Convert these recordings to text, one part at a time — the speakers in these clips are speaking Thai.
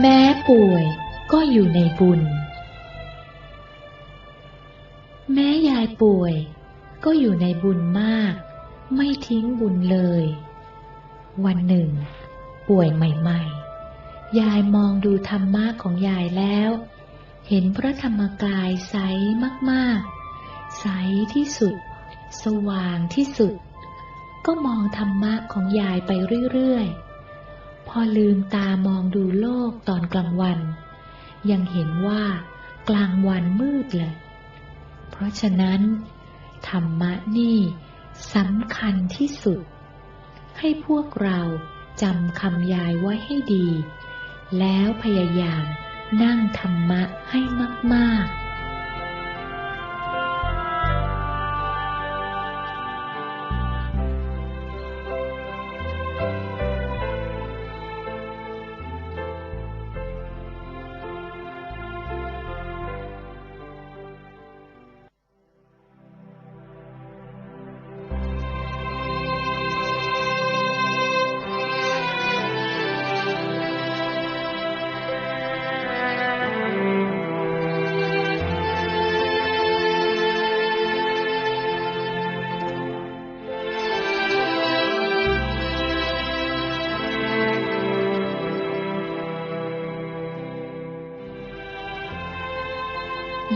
แม้ป่วยก็อยู่ในบุญ แม้ยายป่วย ก็อยู่ในบุญมาก ไม่ทิ้งบุญเลย วันหนึ่ง ป่วยใหม่ๆ ยายมองดูธรรมะของยายแล้ว เห็นพระธรรมกายใสมากๆ ใสที่สุด สว่างที่สุด ก็มองธรรมะของยายไปเรื่อยๆ อลืมตามองดูโลกตอนกลางวัน ยังเห็นว่ากลางวันมืดเลย เพราะฉะนั้น ธรรมะนี่สำคัญที่สุด ให้พวกเราจำคำยายไว้ให้ดี แล้วพยายามนั่งธรรมะให้มาก ๆ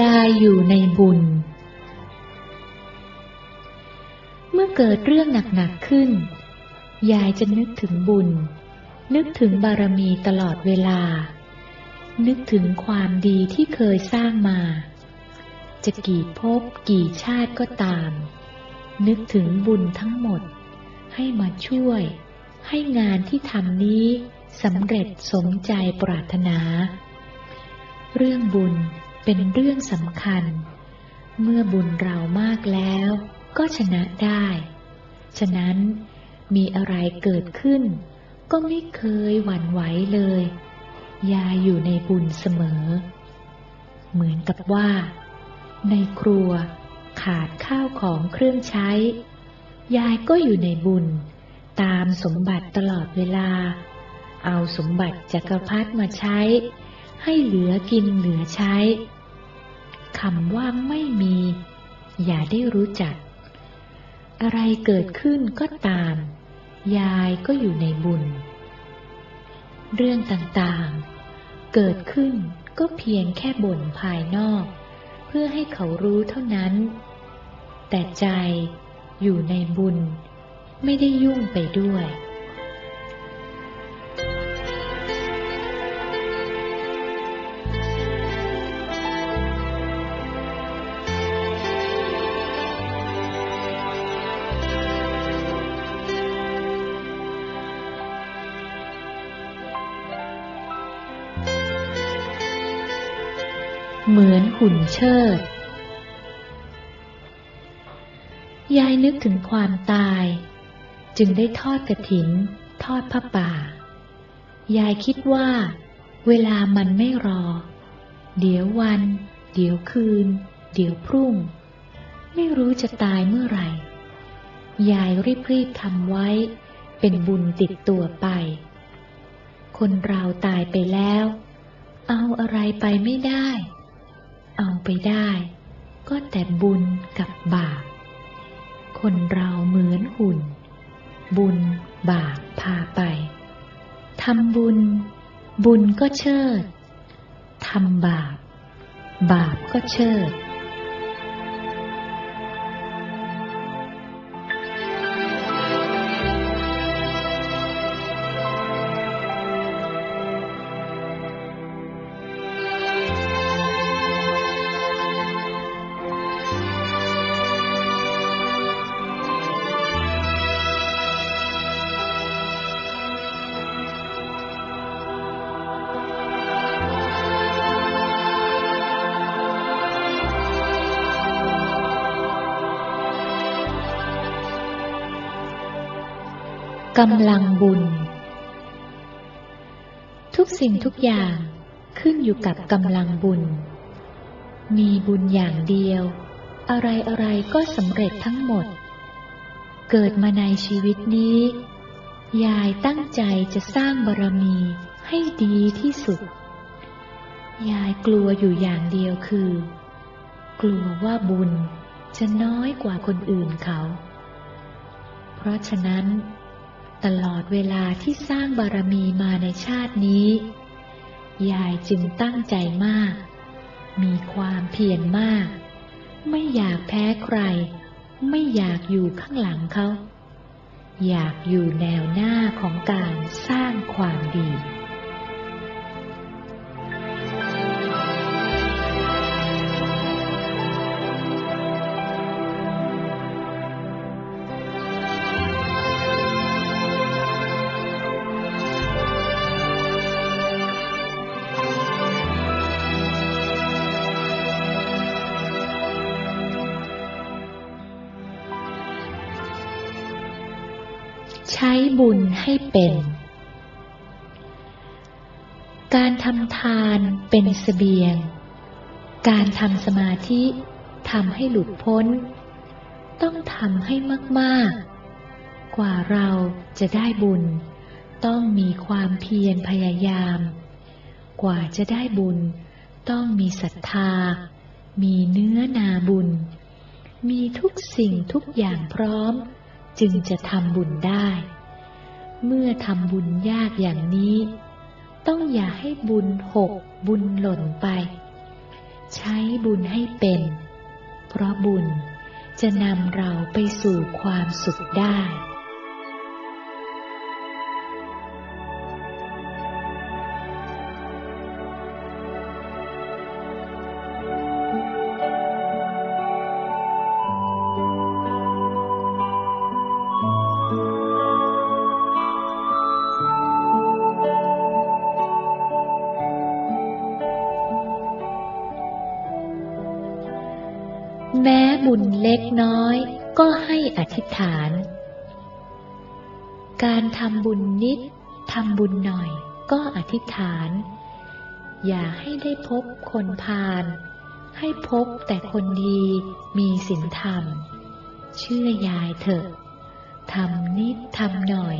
ยายอยู่ในบุญ เมื่อเกิดเรื่องหนักๆขึ้น ยายจะนึกถึงบุญ นึกถึงบารมีตลอดเวลา นึกถึงความดีที่เคยสร้างมา จะกี่ภพกี่ชาติก็ตาม นึกถึงบุญทั้งหมด ให้มาช่วย ให้งานที่ทำนี้สำเร็จสมใจปรารถนา เรื่องบุญ เป็นเรื่องสำคัญ เมื่อบุญเรามากแล้วก็ชนะได้ ฉะนั้นมีอะไรเกิดขึ้น ก็ไม่เคยหวั่นไหวเลย ยายอยู่ในบุญเสมอ เหมือนกับว่า ในครัวขาดข้าวของเครื่องใช้ ยายก็อยู่ในบุญ ตามสมบัติตลอดเวลา เอาสมบัติจักรพรรดิมาใช้ ให้เหลือกินเหลือใช้ คำว่าไม่มี อย่าได้รู้จัก อะไรเกิดขึ้นก็ตาม ยายก็อยู่ในบุญ เรื่องต่างๆ เกิดขึ้นก็เพียงแค่บ่นภายนอก เพื่อให้เขารู้เท่านั้น แต่ใจอยู่ในบุญ ไม่ได้ยุ่งไปด้วย เหมือนหุ่นเชิด ยายนึกถึงความตาย จึงได้ทอดกระถิน ทอดผ้าป่า ยายคิดว่า เวลามันไม่รอ เดี๋ยววัน เดี๋ยวคืน เดี๋ยวพรุ่ง ไม่รู้จะตายเมื่อไหร่ ยายรีบๆทำไว้ เป็นบุญติดตัวไป คนเราตายไปแล้วเอาอะไรไปไม่ได้ เอาไปได้ ก็แต่บุญกับบาป คนเราเหมือนหุ่น บุญบาปพาไป ทำบุญ บุญก็เชิด ทำบาป บาปก็เชิด กำลังบุญ ทุกสิ่งทุกอย่างขึ้นอยู่กับกำลังบุญ มีบุญอย่างเดียว อะไรอะไรก็สำเร็จทั้งหมด เกิดมาในชีวิตนี้ ยายตั้งใจจะสร้างบารมีให้ดีที่สุด ยายกลัวอยู่อย่างเดียวคือ กลัวว่าบุญจะน้อยกว่าคนอื่นเขา เพราะฉะนั้น ตลอดเวลาที่สร้างบารมีมาในชาตินี้ ยายจึงตั้งใจมาก มีความเพียรมาก ไม่อยากแพ้ใคร ไม่อยากอยู่ข้างหลังเขา อยากอยู่แนวหน้าของการสร้างความดี เป็น การทำทานเป็นสเสบียง การทำสมาธิทำให้หลุดพ้น ต้องทำให้มาก ๆ กว่าเราจะได้บุญ ต้องมีความเพียรพยายาม กว่าจะได้บุญ ต้องมีศรัทธา มีเนื้อนาบุญ มีทุกสิ่งทุกอย่างพร้อม จึงจะทำบุญได้ เมื่อทำบุญยากอย่างนี้ ต้องอย่าให้บุญหกบุญหล่นไป ใช้บุญให้เป็น เพราะบุญจะนำเราไปสู่ความสุขได้ การทำบุญนิดทำบุญหน่อยก็อธิษฐาน อย่าให้ได้พบคนพาลให้พบแต่คนดีมีศีลธรรม เชื่อยายเถอะทำนิดทำหน่อย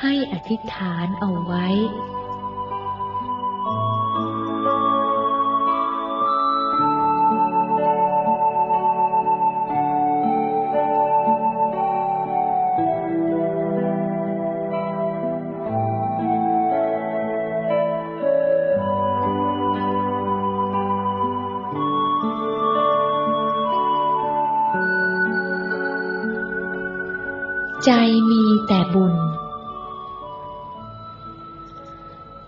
ให้อธิษฐานเอาไว้ ใจมีแต่บุญ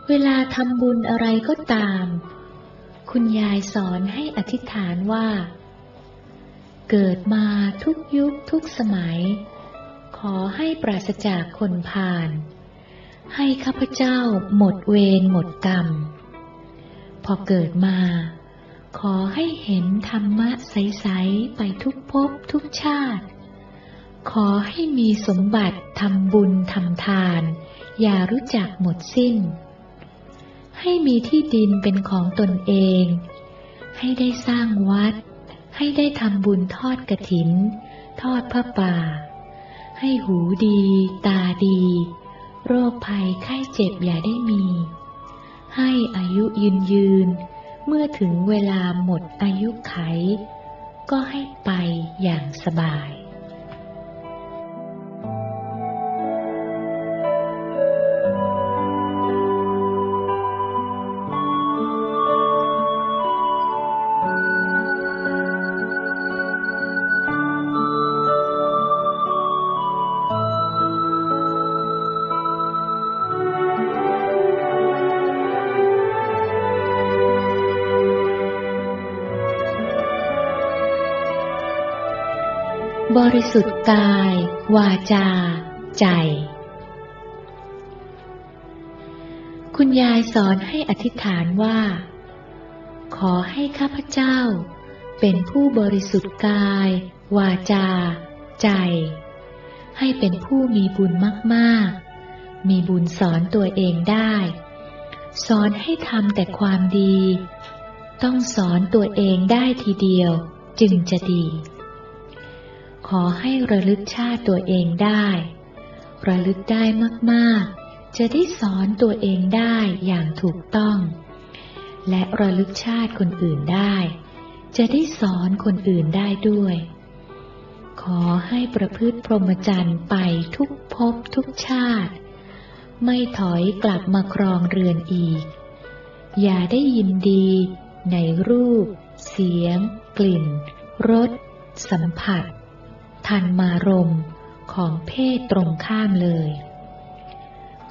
เวลาทำบุญอะไรก็ตาม คุณยายสอนให้อธิษฐานว่า เกิดมาทุกยุคทุกสมัย ขอให้ปราศจากคนพาลให้ข้าพเจ้าหมดเวรหมดกรรม พอเกิดมา ขอให้เห็นธรรมะใส ๆ ไปทุกภพทุกชาติ ขอให้มีสมบัติทำบุญทำทาน อย่ารู้จักหมดสิ้น ให้มีที่ดินเป็นของตนเอง ให้ได้สร้างวัด ให้ได้ทำบุญทอดกระถิน ทอดพระป่า ให้หูดี ตาดี โรคภัยไข้เจ็บอย่าได้มี ให้อายุยืนยืน เมื่อถึงเวลาหมดอายุไข ก็ให้ไปอย่างสบาย บริสุทธิ์กาย วาจา ใจ คุณยายสอนให้อธิษฐานว่า ขอให้ข้าพเจ้า เป็นผู้บริสุทธิ์กาย วาจา ใจ ให้เป็นผู้มีบุญมากๆ มีบุญสอนตัวเองได้ สอนให้ทำแต่ความดี ต้องสอนตัวเองได้ทีเดียวจึงจะดี ขอให้ระลึกชาติตัวเองได้ ระลึกได้มากๆ จะได้สอนตัวเองได้อย่างถูกต้อง และระลึกชาติคนอื่นได้ จะได้สอนคนอื่นได้ด้วย ขอให้ประพฤติพรหมจรรย์ไปทุกภพทุกชาติ ไม่ถอยกลับมาครองเรือนอีก อย่าได้ยินดีในรูป เสียง กลิ่น รส สัมผัส ทันมารมของเพศตรงข้ามเลย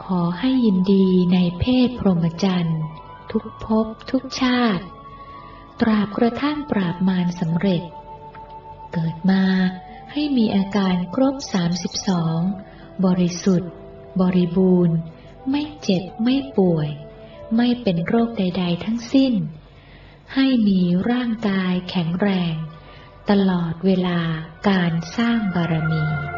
ขอให้ยินดีในเพศพรหมจรรย์ทุกภพทุกชาติ ตราบกระทั่งปราบมารสำเร็จ เกิดมาให้มีอาการครบ 32 บริสุทธิ์ บริบูรณ์ ไม่เจ็บไม่ป่วย ไม่เป็นโรคใด ๆ ทั้งสิ้น ให้มีร่างกายแข็งแรง ตลอดเวลาการสร้างบารมี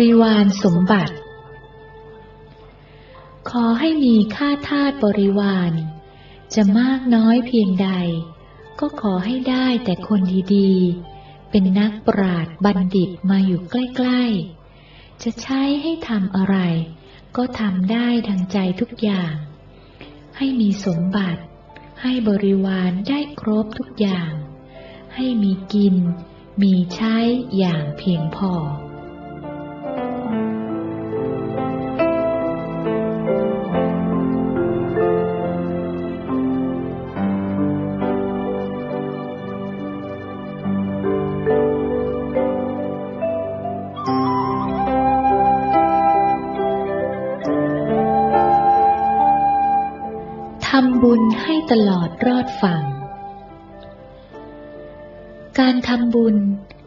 ริวารสมบัติ ขอให้มีค่าทาสบริวาร จะมากน้อยเพียงใด ก็ขอให้ได้แต่คนดีๆ เป็นนักปราดบัณฑิตมาอยู่ใกล้ๆ จะใช้ให้ทำอะไร ก็ทำได้ดังใจทุกอย่าง ให้มีสมบัติ ให้บริวารได้ครบทุกอย่าง ให้มีกินมีใช้อย่างเพียงพอ ตลอดรอดฝั่ง การทำบุญ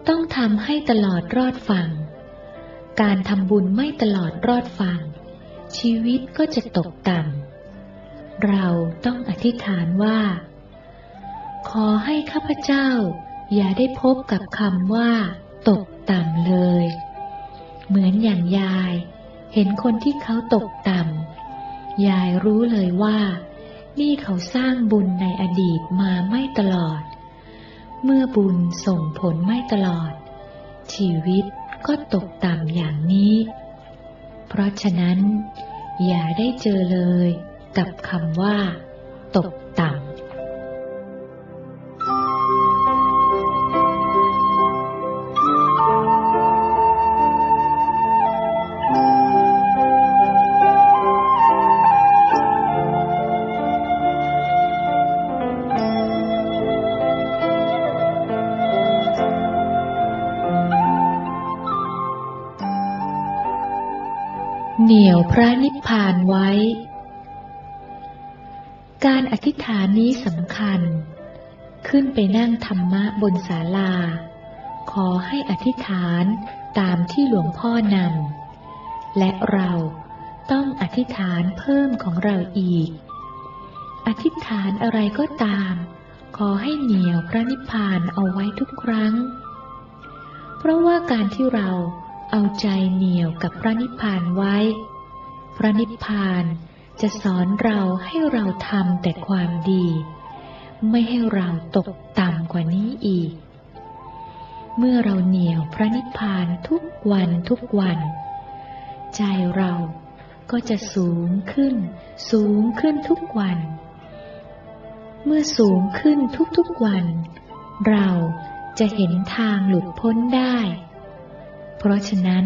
ต้องทำให้ตลอดรอดฝั่ง การทำบุญไม่ตลอดรอดฝั่ง ชีวิตก็จะตกต่ำ เราต้องอธิษฐานว่า ขอให้ข้าพเจ้า อย่าได้พบกับคำว่า ตกต่ำเลย เหมือนอย่างยาย เห็นคนที่เขาตกต่ำ ยายรู้เลยว่า นี่เขาสร้างบุญในอดีตมาไม่ตลอด เมื่อบุญส่งผลไม่ตลอด ชีวิตก็ตกต่ำอย่างนี้ เพราะฉะนั้น อย่าได้เจอเลยกับคำว่า ตกต่ำ เหนี่ยวพระนิพพานไว้ การอธิษฐานนี้สำคัญ ขึ้นไปนั่งธรรมะบนศาลา ขอให้อธิษฐานตามที่หลวงพ่อนำ และเราต้องอธิษฐานเพิ่มของเราอีก อธิษฐานอะไรก็ตาม ขอให้เหนียวพระนิพพานเอาไว้ทุกครั้ง เพราะว่าการที่เรา เอาใจเหนียวกับพระนิพพานไว้ พระนิพพานจะสอนเราให้เราทำแต่ความดี ไม่ให้เราตกต่ำกว่านี้อีก เมื่อเราเหนียวพระนิพพานทุกวันทุกวัน ใจเราก็จะสูงขึ้น สูงขึ้นทุกวัน เมื่อสูงขึ้นทุกๆวัน เราจะเห็นทางหลุดพ้นได้ ราะฉะนั้น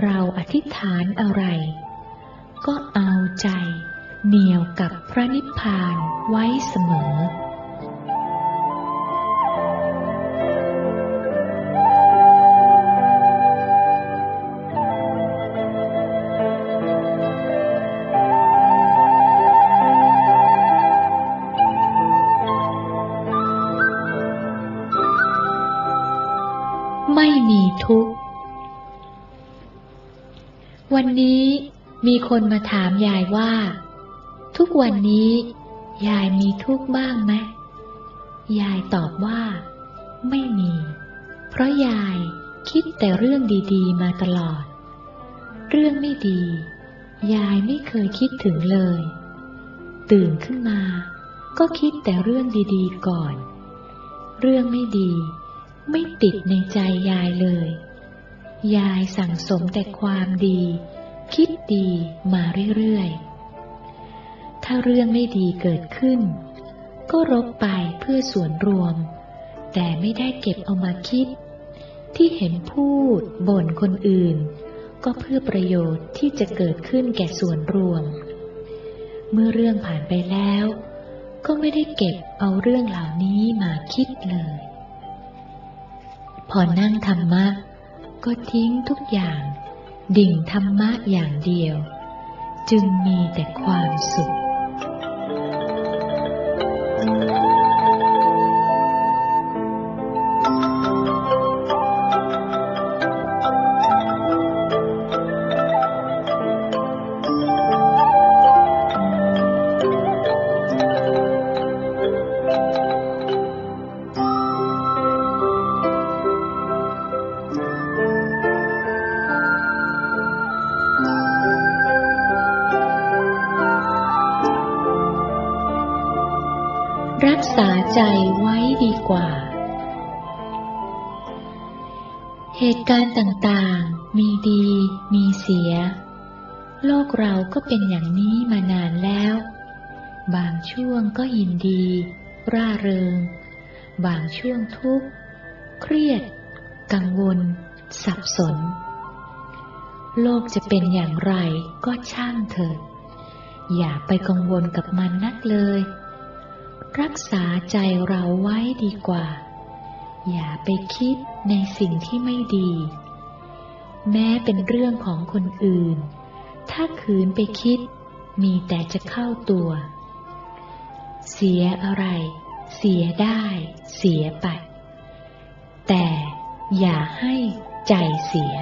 เราอธิษฐานอะไร ก็เอาใจเหนียวกับพระนิพพานไว้เสมอ คนมาถามยายว่า ทุกวันนี้ ยายมีทุกข์บ้างไหมยายตอบว่า ไม่มี เพราะยายคิดแต่เรื่องดีๆ มาตลอด เรื่องไม่ดี ยายไม่เคยคิดถึงเลย ตื่นขึ้นมา ก็คิดแต่เรื่องดีๆก่อน เรื่องไม่ดี ไม่ติดในใจยายเลย ยายสั่งสมแต่ความดี คิดดีมาเรื่อยๆ ถ้าเรื่องไม่ดีเกิดขึ้น ก็รบไปเพื่อส่วนรวม แต่ไม่ได้เก็บเอามาคิด ที่เห็นพูดบ่นคนอื่น ก็เพื่อประโยชน์ที่จะเกิดขึ้นแก่ส่วนรวม เมื่อเรื่องผ่านไปแล้ว ก็ไม่ได้เก็บเอาเรื่องเหล่านี้มาคิดเลย พอนั่งธรรมะก็ทิ้งทุกอย่าง ดิ่งธรรมะอย่างเดียว จึงมีแต่ความสุข กษาใจไว้ดีกว่า เหตุการณ์ต่างๆ มีดี มีเสีย โลกเราก็เป็นอย่างนี้มานานแล้ว บางช่วงก็ยินดี ร่าเริง บางช่วงทุกข์ เครียด กังวล สับสน โลกจะเป็นอย่างไรก็ช่างเถิด อย่าไปกังวลกับมันนักเลย รักษาใจเราไว้ดีกว่า อย่าไปคิดในสิ่งที่ไม่ดี แม้เป็นเรื่องของคนอื่น ถ้าขืนไปคิด มีแต่จะเข้าตัว เสียอะไร เสียได้ เสียไป แต่อย่าให้ใจเสีย